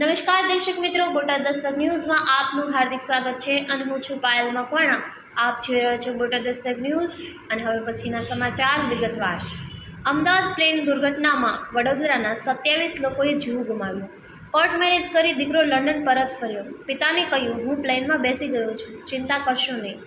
નમસ્કાર દર્શક મિત્રો બોટાદ દસ્તક ન્યૂઝમાં આપનું હાર્દિક સ્વાગત છે અને હું છું પાયલ મકવાણા. આપ જોઈ રહ્યા છો બોટાદ દસ્તક ન્યૂઝ અને હવે પછીના સમાચાર વિગતવાર. અમદાવાદ પ્લેન દુર્ઘટનામાં વડોદરાના સત્યાવીસ લોકોએ જીવ ગુમાવ્યો. કોર્ટ મેરેજ કરી દીકરો લંડન પરત ફર્યો. પિતાને કહ્યું, હું પ્લેનમાં બેસી ગયો છું, ચિંતા કરશો નહીં.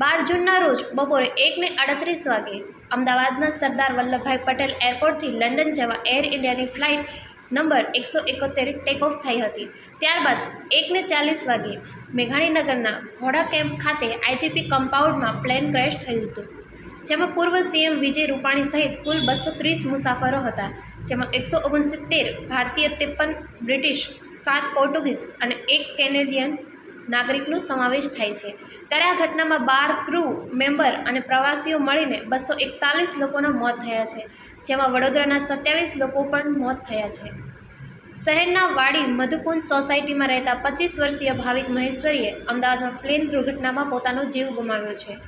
બાર જૂનના રોજ બપોરે એકને અડત્રીસ વાગે અમદાવાદના સરદાર વલ્લભભાઈ પટેલ એરપોર્ટથી લંડન જવા એર ઇન્ડિયાની ફ્લાઇટ નંબર એકસો એકોતેર ટેક ઓફ થઈ હતી. ત્યારબાદ એકને ચાલીસ વાગે મેઘાણીનગરના ઘોડા કેમ્પ ખાતે આઈજીપી કમ્પાઉન્ડમાં પ્લેન ક્રેશ થયું હતું. જેમાં પૂર્વ સીએમ વિજય રૂપાણી સહિત કુલ બસો ત્રીસ મુસાફરો હતા. જેમાં એકસો ઓગણસિત્તેર ભારતીય ત્રેપન બ્રિટિશ, સાત પોર્ટુગીઝ અને એક કેનેડિયન નાગરિકનો સમાવેશ થાય છે. ત્યારે આ ઘટનામાં બાર ક્રૂ મેમ્બર અને પ્રવાસીઓ મળીને બસો એકતાલીસ લોકોના મોત થયા છે, જેમાં વડોદરાના સત્યાવીસ લોકો પણ મોત થયા છે. શહેરના વાડી મધુકુંજ સોસાયટીમાં રહેતા પચીસ વર્ષીય ભાવિક મહેશ્વરીએ અમદાવાદમાં પ્લેન દુર્ઘટનામાં પોતાનો જીવ ગુમાવ્યો છે.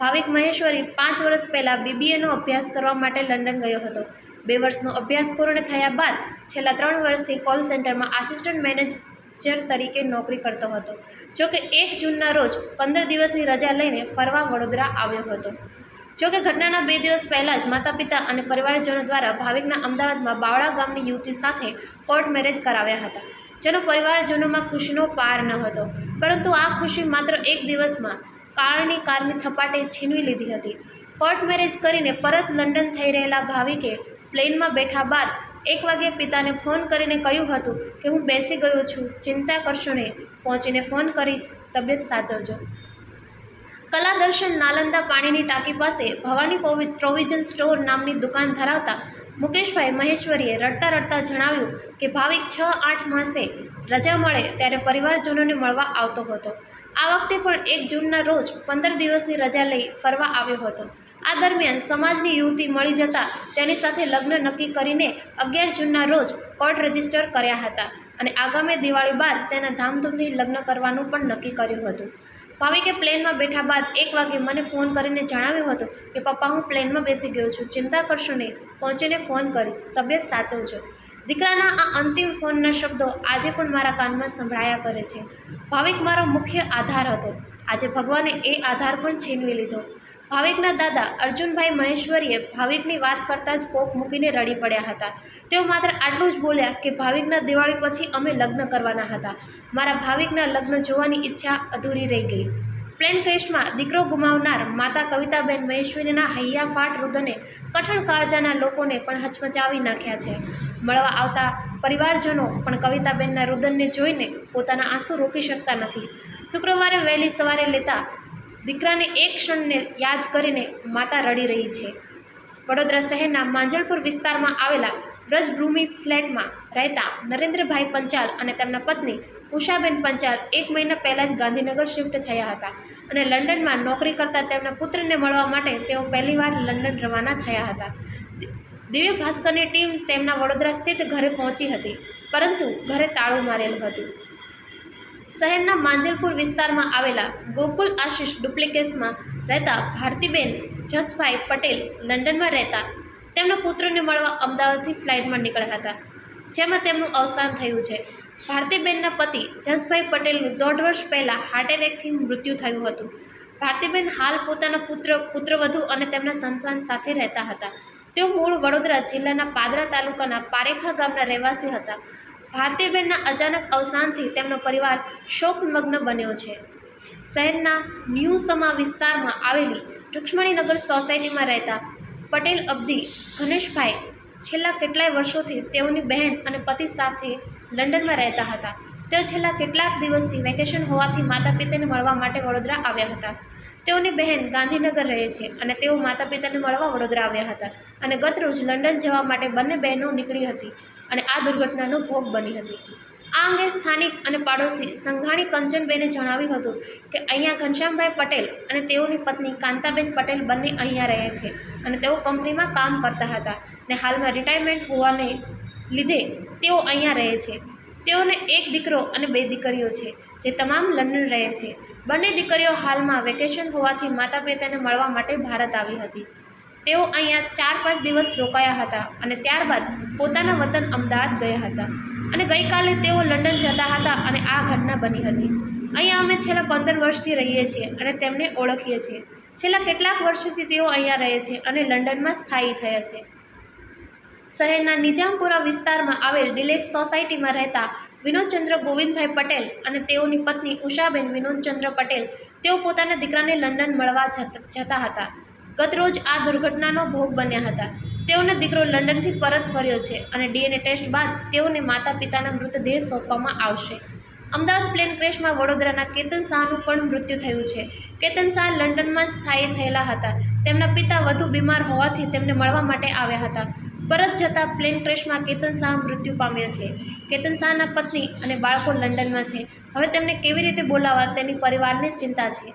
ભાવિક મહેશ્વરી પાંચ વર્ષ પહેલાં બીબીએનો અભ્યાસ કરવા માટે લંડન ગયો હતો. બે વર્ષનો અભ્યાસ પૂર્ણ થયા બાદ છેલ્લા ત્રણ વર્ષથી કોલ સેન્ટરમાં આસિસ્ટન્ટ મેનેજર તરીકે નોકરી કરતો હતો. જોકે એક જૂનના રોજ પંદર દિવસની રજા લઈને ફરવા વડોદરા આવ્યો હતો. જોકે ઘટનાના બે દિવસ પહેલાં જ માતા પિતા અને પરિવારજનો દ્વારા ભાવિકના અમદાવાદમાં બાવળા ગામની યુવતી સાથે કોર્ટ મેરેજ કરાવ્યા હતા, જેનો પરિવારજનોમાં ખુશીનો પાર ન હતો. પરંતુ આ ખુશી માત્ર એક દિવસમાં કાળની કારની થપાટે છીનવી લીધી હતી. કોર્ટ મેરેજ કરીને પરત લંડન થઈ રહેલા ભાવિકે પ્લેનમાં બેઠા બાદ એક વાગે પિતાને ફોન કરીને કહ્યું હતું કે હું બેસી ગયો છું. ચિંતા કરશો નહીં. પહોંચીને ફોન કરીશ. તબિયત સાચવજો. કલા દર્શન નાલંદા પાણીની ટાંકી પાસે ભવાની પ્રોવિઝન સ્ટોર નામની દુકાન ધરાવતા મુકેશભાઈ મહેશ્વરીએ રડતા રડતા જણાવ્યું કે ભાવિક છ આઠ માસે રજા મળે ત્યારે પરિવારજનોને મળવા આવતો હતો. આ વખતે પણ એક જૂનના રોજ પંદર દિવસની રજા લઈ ફરવા આવ્યો હતો. આ દરમિયાન સમાજની યુવતી મળી જતાં તેની સાથે લગ્ન નક્કી કરીને અગિયાર જૂનના રોજ કોર્ટ રજિસ્ટર કર્યા હતા અને આગામી દિવાળી બાદ તેના ધામધૂમથી લગ્ન કરવાનું પણ નક્કી કર્યું હતું. ભાવિકે પ્લેનમાં બેઠા બાદ એક વાગે મને ફોન કરીને જણાવ્યું હતું કે, પપ્પા, હું પ્લેનમાં બેસી ગયો છું. ચિંતા કરશો નહીં. પહોંચીને ફોન કરીશ. તબિયત સાચવજો દીકરાના આ અંતિમ ફોનના શબ્દો આજે પણ મારા કાનમાં સંભળાયા કરે છે. ભાવિક મારો મુખ્ય આધાર હતો. આજે ભગવાને એ આધાર પણ છીનવી લીધો. ભાવિકના દાદા અર્જુનભાઈ મહેશ્વરીએ ભાવિકની વાત કરતાં જ પોપ મૂકીને રડી પડ્યા હતા. તેઓ માત્ર આટલું જ બોલ્યા કે ભાવિકના દિવાળી પછી અમે લગ્ન કરવાના હતા. મારા ભાવિકના લગ્ન જોવાની ઈચ્છા અધૂરી રહી ગઈ. પ્લેન ક્રેશમાં દીકરો ગુમાવનાર માતા કવિતાબેન મહેશ્વરીના હૈયાફાટ રુદને કઠણ કાળજાના લોકોને પણ હચમચાવી નાખ્યા છે. મળવા આવતા પરિવારજનો પણ કવિતાબેનના રુદનને જોઈને પોતાના આંસુ રોકી શકતા નથી. શુક્રવારે વહેલી સવારે લેતા દીકરાને એક ક્ષણને યાદ કરીને માતા રડી રહી છે. વડોદરા શહેરના માંજલપુર વિસ્તારમાં આવેલા બ્રજભૂમિ ફ્લેટમાં રહેતા નરેન્દ્રભાઈ પંચાલ અને તેમના પત્ની ઉષાબેન પંચાલ એક મહિના પહેલાં જ ગાંધીનગર શિફ્ટ થયા હતા અને લંડનમાં નોકરી કરતા તેમના પુત્રને મળવા માટે તેઓ પહેલીવાર લંડન રવાના થયા હતા. દિવ્ય ભાસ્કરની ટીમ તેમના વડોદરા સ્થિત ઘરે પહોંચી હતી, પરંતુ ઘરે તાળું મારેલું હતું. શહેરના માંજલપુર વિસ્તારમાં આવેલા ગોકુલ આશીષ ડુપ્લિકેસમાં રહેતા ભારતીબેન જસભાઈ પટેલ લંડનમાં રહેતા. તેમના પુત્રને મળવા અમદાવાદથી ફ્લાઇટમાં નીકળ્યા હતા, જેમાં તેમનું અવસાન થયું છે. ભારતીબેનના પતિ જસભાઈ પટેલનું દોઢ વર્ષ પહેલાં હાર્ટ એટેકથી મૃત્યુ થયું હતું. ભારતીબેન હાલ પોતાના પુત્ર, પુત્રવધુ અને તેમના સંતાન સાથે રહેતા હતા. તેઓ મૂળ વડોદરા જિલ્લાના પાદરા તાલુકાના પારેખા ગામના રહેવાસી હતા. ભારતીબેનના અચાનક અવસાનથી તેમનો પરિવાર શોકમગ્ન બન્યો છે. શહેરના ન્યૂ સમા વિસ્તારમાં આવેલી રુક્ષ્મણીનગર સોસાયટીમાં રહેતા પટેલ અબ્દી ગણેશભાઈ છેલ્લા કેટલાય વર્ષોથી તેઓની બહેન અને પતિ સાથે લંડનમાં રહેતા હતા. તેઓ છેલ્લા કેટલાક દિવસથી વેકેશન હોવાથી માતા પિતાને મળવા માટે વડોદરા આવ્યા હતા. તેઓની બહેન ગાંધીનગર રહે છે અને તેઓ માતા પિતાને મળવા વડોદરા આવ્યા હતા. અને ગતરોજ લંડન જવા માટે બંને બહેનો નીકળી હતી અને આ દુર્ઘટનાનો ભોગ બની હતી. આ અંગે સ્થાનિક અને પાડોશી સંઘાણી કંચનબેને જણાવ્યું હતું કે અહીંયા ઘનશ્યામભાઈ પટેલ અને તેઓની પત્ની કાંતાબેન પટેલ બંને અહીંયા રહે છે અને તેઓ કંપનીમાં કામ કરતા હતા ને હાલમાં રિટાયરમેન્ટ હોવાને લીધે તેઓ અહીંયા રહે છે. તેઓને એક દીકરો અને બે દીકરીઓ છે, જે તમામ લંડન રહે છે. બંને દીકરીઓ હાલમાં વેકેશન હોવાથી માતા પિતાને મળવા માટે ભારત આવી હતી. તેઓ અહીંયા ચાર પાંચ દિવસ રોકાયા હતા અને ત્યારબાદ પોતાના વતન અમદાવાદ ગયા હતા. અને ગઈકાલે તેઓ લંડન જતા હતા અને આ ઘટના બની હતી. અહીંયા અમે છેલ્લા પંદર વર્ષથી રહીએ છીએ અને તેમને ઓળખીએ છીએ. છેલ્લા કેટલાક વર્ષોથી તેઓ અહીંયા રહે છે અને લંડનમાં સ્થાયી થયા છે. શહેરના નિજામપુરા વિસ્તારમાં આવેલ ડિલેક્સ સોસાયટીમાં રહેતા વિનોદચંદ્ર ગોવિંદભાઈ પટેલ અને તેઓની પત્ની ઉષાબેન વિનોદચંદ્ર પટેલ તેઓ પોતાના દીકરાને લંડન મળવા જત- હતા. ગતરોજ આ દુર્ઘટનાનો ભોગ બન્યા હતા. તેઓનો દીકરો લંડનથી પરત ફર્યો છે અને ડીએનએ ટેસ્ટ બાદ તેઓને માતા પિતાના મૃતદેહ સોંપવામાં આવશે. અમદાવાદ પ્લેન ક્રેશમાં વડોદરાના કેતન શાહનું પણ મૃત્યુ થયું છે. કેતન શાહ લંડનમાં સ્થાયી થયેલા હતા. તેમના પિતા વધુ બીમાર હોવાથી તેમને મળવા માટે આવ્યા હતા. પરત જતાં પ્લેન ક્રેશમાં કેતન શાહ મૃત્યુ પામ્યા છે. કેતન શાહના પત્ની અને બાળકો લંડનમાં છે. હવે તેમને કેવી રીતે બોલાવવા તેની પરિવારને ચિંતા છે.